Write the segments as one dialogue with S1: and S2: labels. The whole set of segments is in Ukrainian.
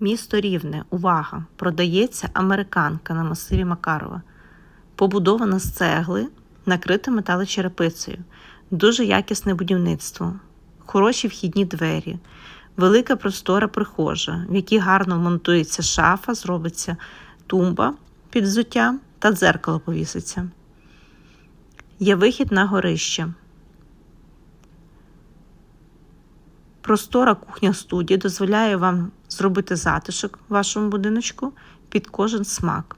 S1: Місто Рівне. Увага! Продається американка на масиві Макарова. Побудована з цегли, накрита металочерепицею. Дуже якісне будівництво, хороші вхідні двері, велика простора прихожа, в якій гарно монтується шафа, зробиться тумба під взуття та дзеркало повіситься. Є вихід на горище. Простора кухня студія дозволяє вам зробити затишок в вашому будиночку під кожен смак.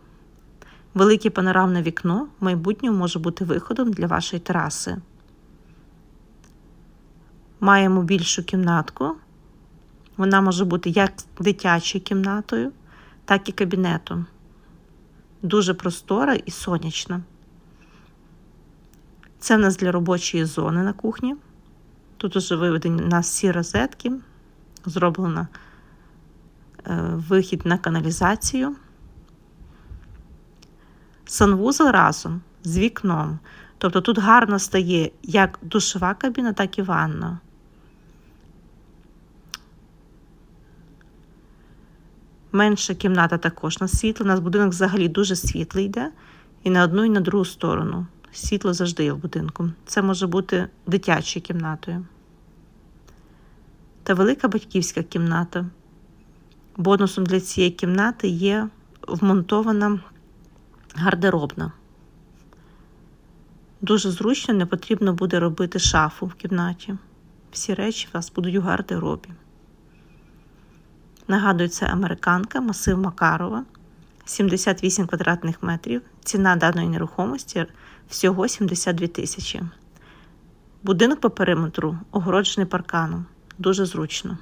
S1: Велике панорамне вікно в майбутньому може бути виходом для вашої тераси. Маємо більшу кімнатку. Вона може бути як дитячою кімнатою, так і кабінетом. Дуже простора і сонячна. Це в нас для робочої зони на кухні. Тут вже виведені у нас всі розетки, зроблено е, вихід на каналізацію. Санвузол разом з вікном. Тобто тут гарно стає як душова кабіна, так і ванна. Менша кімната також на світло. У нас будинок взагалі дуже світлий йде і на одну, і на другу сторону. Світло завжди є в будинку. Це може бути дитячою кімнатою. Та велика батьківська кімната. Бонусом для цієї кімнати є вмонтована гардеробна. Дуже зручно, не потрібно буде робити шафу в кімнаті. Всі речі у вас будуть у гардеробі. Нагадую, це американка, масив Макарова, 78 квадратних метрів. Ціна даної нерухомості всього 72 тисячі. Будинок по периметру огороджений парканом. Дуже зручно.